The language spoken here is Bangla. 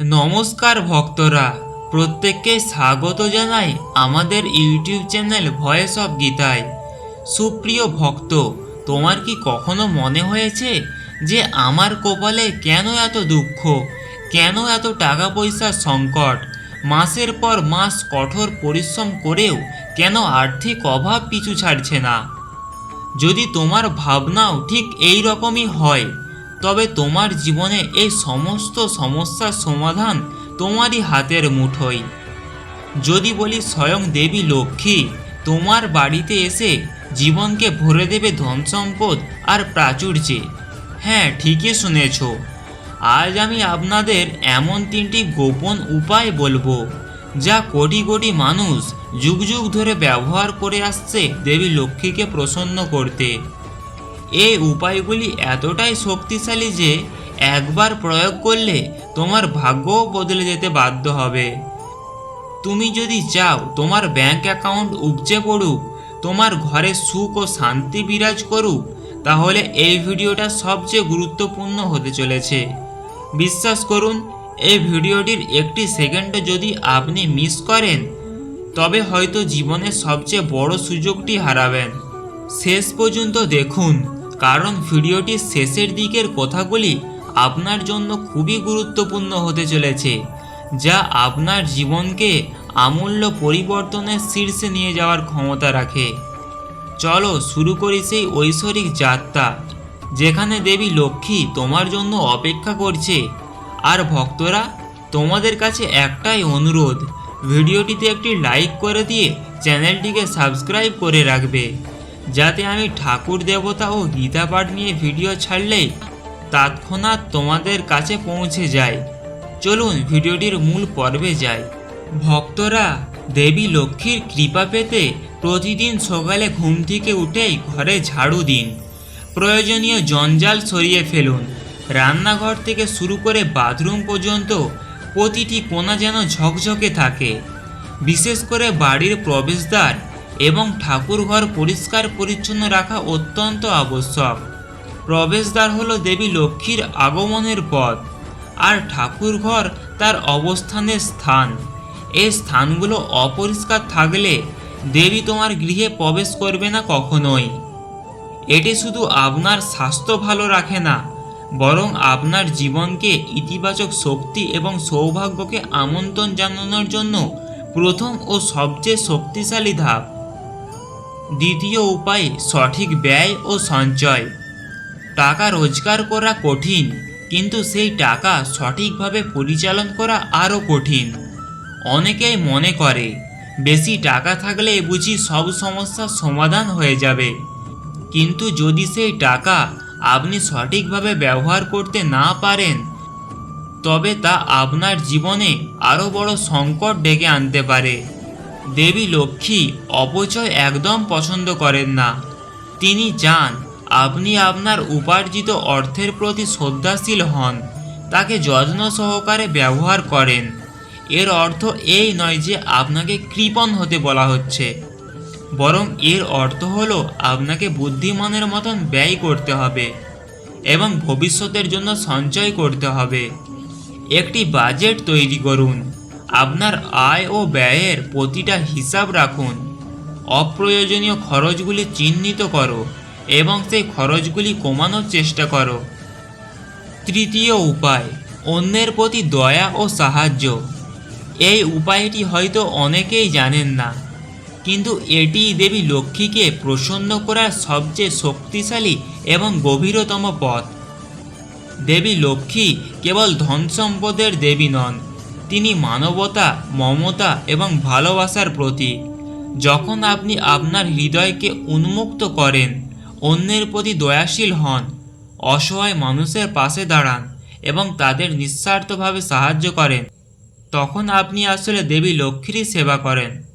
নমস্কার ভক্তরা, প্রত্যেককে স্বাগত জানাই আমাদের ইউটিউব চ্যানেল ভয়েস অফ গীতায়। সুপ্রিয় ভক্ত, তোমার কি কখনো মনে হয়েছে যে আমার কপালে কেন এত দুঃখ, কেন এত টাকা পয়সার সংকট? মাসের পর মাস কঠোর পরিশ্রম করেও কেন আর্থিক অভাব পিছু ছাড়ছে না? যদি তোমার ভাবনাও ঠিক এই রকমই হয় তবে তোমার জীবনে এই সমস্ত সমস্যার সমাধান তোমারই হাতের মুঠোয়। যদি বলি স্বয়ং দেবী লক্ষ্মী, তোমার বাড়িতে এসে জীবনকে ভরে দেবে ধন সম্পদ আর প্রাচুর্যে। হ্যাঁ ঠিকই শুনেছ। আজ আমি আপনাদের এমন তিনটি গোপন উপায় বলব, যা কোটি কোটি মানুষ যুগ যুগ ধরে ব্যবহার করে আসছে দেবী লক্ষ্মীকে প্রসন্ন করতে। এই উপায়গুলি এতটাই শক্তিশালী যে একবার প্রয়োগ করলে তোমার ভাগ্যও বদলে যেতে বাধ্য হবে। তুমি যদি চাও তোমার ব্যাংক অ্যাকাউন্ট উপচে পড়ুক, তোমার ঘরে সুখ ও শান্তি বিরাজ করুক, তাহলে এই ভিডিওটা সবচেয়ে গুরুত্বপূর্ণ হতে চলেছে। বিশ্বাস করুন, এই ভিডিওটির একটি সেকেন্ডও যদি আপনি মিস করেন, তবে হয়তো জীবনের সবচেয়ে বড় সুযোগটি হারাবেন। শেষ পর্যন্ত দেখুন। কারণ ভিডিওটির শেষের দিকের কথাগুলি আপনার জন্য খুবই গুরুত্বপূর্ণ হতে চলেছে, যা আপনার জীবনকে আমূল্য পরিবর্তনের শীর্ষে নিয়ে যাওয়ার ক্ষমতা রাখে। চলো শুরু করি সেই ঐশ্বরিক যাত্রা, যেখানে দেবী লক্ষ্মী তোমার জন্য অপেক্ষা করছে, আর ভক্তরা তোমাদের কাছে একটাই অনুরোধ, ভিডিওটিতে একটি লাইক করে দিয়ে চ্যানেলটিকে সাবস্ক্রাইব করে রাখবে। যাতে আমি ঠাকুর দেবতা ও গীতা পাঠ নিয়ে ভিডিও ছাড়লেই তৎক্ষণাৎ তোমাদের কাছে পৌঁছে যায় চলুন, ভিডিওটির মূল পর্বে যাই। ভক্তরা দেবী লক্ষ্মীর কৃপা পেতে প্রতিদিন সকালে ঘুম থেকে উঠেই ঘরে ঝাড়ু দিন। প্রয়োজনীয় জঞ্জাল সরিয়ে ফেলুন। রান্নাঘর থেকে শুরু করে বাথরুম পর্যন্ত প্রতিটি কোণা যেন ঝকঝকে থাকে। বিশেষ করে বাড়ির প্রবেশদ্বার এবং ঠাকুরঘর পরিষ্কার পরিচ্ছন্ন রাখা অত্যন্ত আবশ্যক। প্রবেশদ্বার হল দেবী লক্ষ্মীর আগমনের পথ, আর ঠাকুরঘর তার অবস্থানের স্থান। এই স্থানগুলো অপরিষ্কার থাকলে দেবী তোমার গৃহে প্রবেশ করবে না কখনোই। এটি শুধু আপনার স্বাস্থ্য ভালো রাখে না, বরং আপনার জীবনকে ইতিবাচক শক্তি এবং সৌভাগ্যকে আমন্ত্রণ জানানোর জন্য প্রথম ও সবচেয়ে শক্তিশালী ধাপ। দ্বিতীয় উপায় সঠিক ব্যয় ও সঞ্চয়। টাকা রোজগার করা কঠিন, কিন্তু সেই টাকা সঠিকভাবে পরিচালন করা আরও কঠিন। অনেকেই মনে করে, বেশি টাকা থাকলে বুঝি সব সমস্যার সমাধান হয়ে যাবে। কিন্তু যদি সেই টাকা আপনি সঠিকভাবে ব্যবহার করতে না পারেন, তবে তা আপনার জীবনে আরও বড় সংকট ডেকে আনতে পারে। দেবী লক্ষ্মী অপচয় একদম পছন্দ করেন না। তিনি চান আপনি আপনার উপার্জিত অর্থের প্রতি শ্রদ্ধাশীল হন, তাকে যত্ন সহকারে ব্যবহার করেন। এর অর্থ এই নয় যে আপনাকে কৃপণ হতে বলা হচ্ছে, বরং এর অর্থ হলো আপনাকে বুদ্ধিমানের মতন ব্যয় করতে হবে এবং ভবিষ্যতের জন্য সঞ্চয় করতে হবে। একটি বাজেট তৈরি করুন। আপনার আয় ও ব্যয়ের প্রতিটা হিসাব রাখুন। অপ্রয়োজনীয় খরচগুলি চিহ্নিত করো এবং সেই খরচগুলি কমানোর চেষ্টা করো। তৃতীয় উপায়, অন্যের প্রতি দয়া ও সাহায্য। এই উপায়টি হয়তো অনেকেই জানেন না, কিন্তু এটি দেবী লক্ষ্মীকে প্রসন্ন করার সবচেয়ে শক্তিশালী এবং গভীরতম পথ। দেবী লক্ষ্মী কেবল ধন সম্পদের দেবী নন তিনি মানবতা, মমতা এবং ভালোবাসার প্রতীক। যখন আপনি আপনার হৃদয়কে উন্মুক্ত করেন, অন্যের প্রতি দয়াশীল হন, অসহায় মানুষের পাশে দাঁড়ান এবং তাদের নিঃস্বার্থভাবে সাহায্য করেন, তখন আপনি আসলে দেবী লক্ষ্মীরই সেবা করেন।